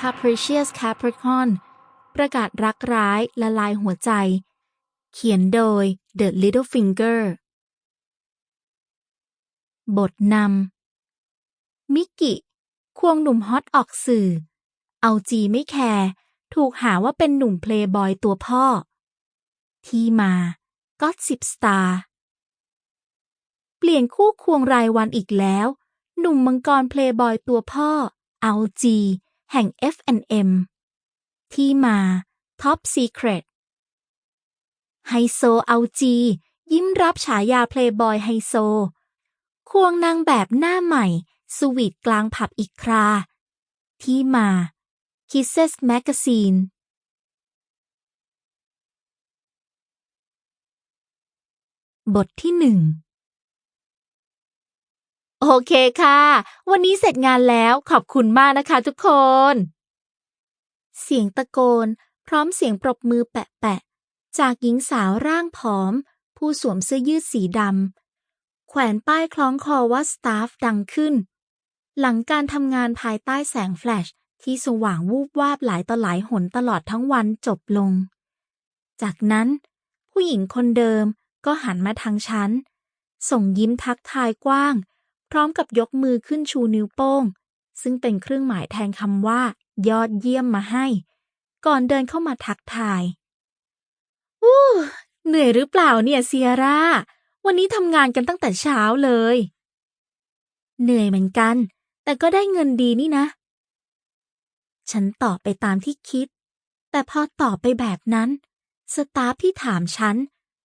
Capricious Capricorn ประกาศรักร้ายละลายหัวใจ เขียนโดย The Little Finger บทนำ มิกกิ ควงหนุ่มฮอตออกสื่อ เอาจีไม่แคร์ ถูกหาว่าเป็นหนุ่มเพลย์บอยตัวพ่อ ที่มาก็สิบสตาร์เปลี่ยนคู่ควงรายวันอีกแล้ว หนุ่มมังกรเพลย์บอยตัวพ่อเอาจีแห่ง F&M ที่มา Top Secret ไฮโซเอาจี ยิ้มรับฉายาเพลย์บอยไฮโซ ควงนางแบบหน้าใหม่ สวีทกลางผับอีกครา ที่มา Kisses Magazine บทที่หนึ่ง โอเคค่ะ วันนี้เสร็จงานแล้วขอบคุณมากนะคะทุกคน เสียงตะโกน พร้อมเสียงปรบมือแปะๆ จากหญิงสาวร่างผอม ผู้สวมเสื้อยืดสีดำ แขวนป้ายคล้องคอว่าสตาฟดังขึ้น หลังการทำงานภายใต้แสงแฟลชที่สว่างวูบวาบหลายต่อหลายหนตลอดทั้งวันจบลง จากนั้น ผู้หญิงคนเดิมก็หันมาทางฉัน ส่งยิ้มทักทายกว้าง พร้อมกับยกมือขึ้นชูนิ้วโป้ง ซึ่งเป็นเครื่องหมายแทนคำว่า ยอดเยี่ยมมาให้ ก่อนเดินเข้ามาทักทายอู้เหนื่อยหรือเปล่าเนี่ยเซียร่า วันนี้ทำงานกันตั้งแต่เช้าเลย เหนื่อยเหมือนกัน แต่ก็ได้เงินดีนี่นะ ฉันตอบไปตามที่คิด แต่พอตอบไปแบบนั้น สตาฟที่ถามฉัน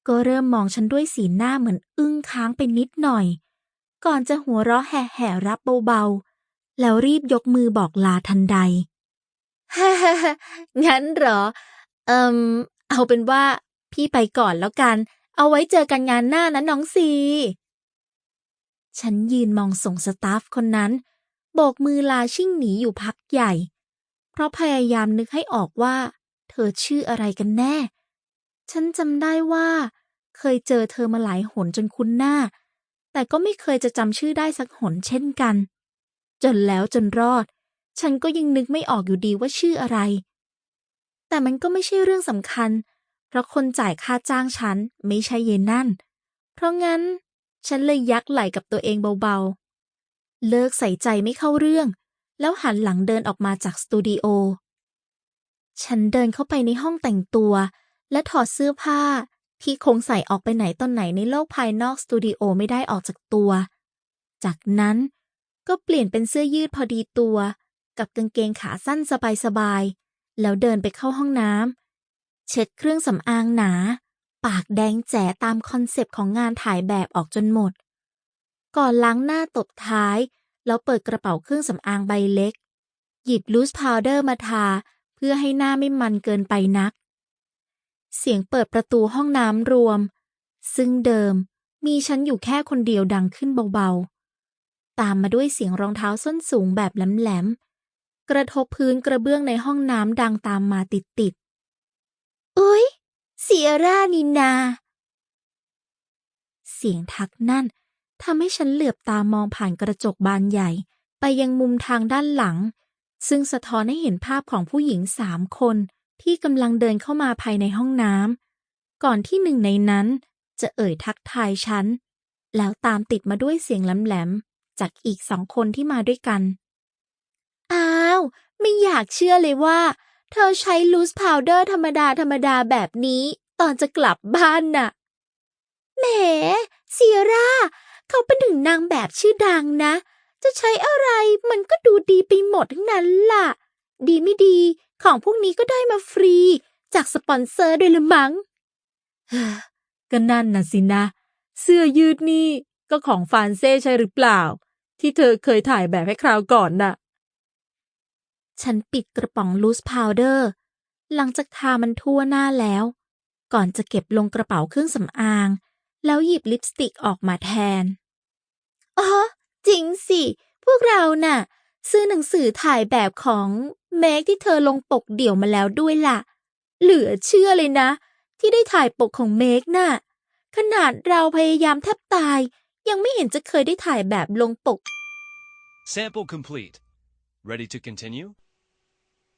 ก็เริ่มมองฉันด้วยสีหน้าเหมือนอึ้งค้างไปนิดหน่อย ก่อนจะหัวเราะแห่ๆรับเบาๆ แล้วรีบยกมือบอกลาทันใด ฮ่าฮ่าฮ่างั้นเหรอ เอิมเอาเป็นว่าพี่ไปก่อนแล้วกัน เอาไว้เจอกันงานหน้านะน้องซี ฉันยืนมองส่งสตาฟคนนั้น โบกมือลาชิ่งหนีอยู่พักใหญ่ เพราะพยายามนึกให้ออกว่า เธอชื่ออะไรกันแน่ ฉันจำได้ว่า เคยเจอเธอมาหลายหนจนคุ้นหน้า แต่ก็ไม่เคยจะจำชื่อได้สักหนเช่นกัน จนแล้วจนรอด ฉันก็ยังนึกไม่ออกอยู่ดีว่าชื่ออะไร แต่มันก็ไม่ใช่เรื่องสำคัญ เพราะคนจ่ายค่าจ้างฉันไม่ใช่เยนนั่น เพราะงั้นฉันเลยยักไหล่กับตัวเองเบาๆ เลิกใส่ใจไม่เข้าเรื่อง แล้วหันหลังเดินออกมาจากสตูดิโอ ฉันเดินเข้าไปในห้องแต่งตัว และถอดเสื้อผ้า ที่คงใส่ออกไปไหนตอนไหนในโลกภายนอกสตูดิโอไม่ได้ออกจากตัว จากนั้นก็เปลี่ยนเป็นเสื้อยืดพอดีตัว กับกางเกงขาสั้นสบายๆ แล้วเดินไปเข้าห้องน้ำเช็ดเครื่องสำอางหนา ปากแดงแจ๋ตามคอนเซปต์ของงานถ่ายแบบออกจนหมด ก่อนล้างหน้าตบท้าย แล้วเปิดกระเป๋าเครื่องสำอางใบเล็ก หยิบลูสพาวเดอร์มาทา เพื่อให้หน้าไม่มันเกินไปนัก เสียงเปิดประตูห้องน้ำรวม ซึ่งเดิมมีฉันอยู่แค่คนเดียวดังขึ้นเบาๆ ตามมาด้วยเสียงรองเท้าส้นสูงแบบแหลมๆ กระทบพื้นกระเบื้องในห้องน้ำดังตามมาติดๆอุ๊ยเสียร่านินา เสียงทักนั่นทำให้ฉันเหลือบตามองผ่านกระจกบานใหญ่ ไปยังมุมทางด้านหลัง ซึ่งสะท้อนให้เห็นภาพของผู้หญิงสามคน ที่กำลังเดินเข้ามาภายในห้องน้ำก่อนที่หนึ่งในนั้นจะเอ่ยทักทายฉัน แล้วตามติดมาด้วยเสียงแหลมๆจากอีกสองคนที่มาด้วยกัน อ้าว ไม่อยากเชื่อเลยว่า เธอใช้ลูสพาวเดอร์ธรรมดาธรรมดาแบบนี้ตอนจะกลับบ้านน่ะ แหมเซียร่า เขาเป็นถึงนางแบบชื่อดังนะ จะใช้อะไรมันก็ดูดีไปหมดทั้งนั้นล่ะ ดีไม่ดี ของพวกนี้ก็ได้มาฟรี จากสปอนเซอร์ด้วยละมัง้งก็นั่นน่ะสินะ เสื้อยืดนี่ก็ของฟานเซ่ใช่หรือเปล่า ที่เธอเคยถ่ายแบบให้คราวก่อนน่ะ ฉันปิดกระป๋องลูสพาวเดอร์ หลังจากทามันทั่วหน้าแล้ว ก่อนจะเก็บลงกระเป๋าเครื่องสำอาง แล้วหยิบลิปสติกออกมาแทนอ๋อจริงสิ พวกเราน่ะ ซื้อหนังสือถ่ายแบบของ เมกที่เธอลงปกเดี่ยวมาแล้วด้วยล่ะ เหลือเชื่อเลยนะ ที่ได้ถ่ายปกของเมกน่ะ ขนาดเราพยายามแทบตาย ยังไม่เห็นจะเคยได้ถ่ายแบบลงปก Sample complete. Ready to continue?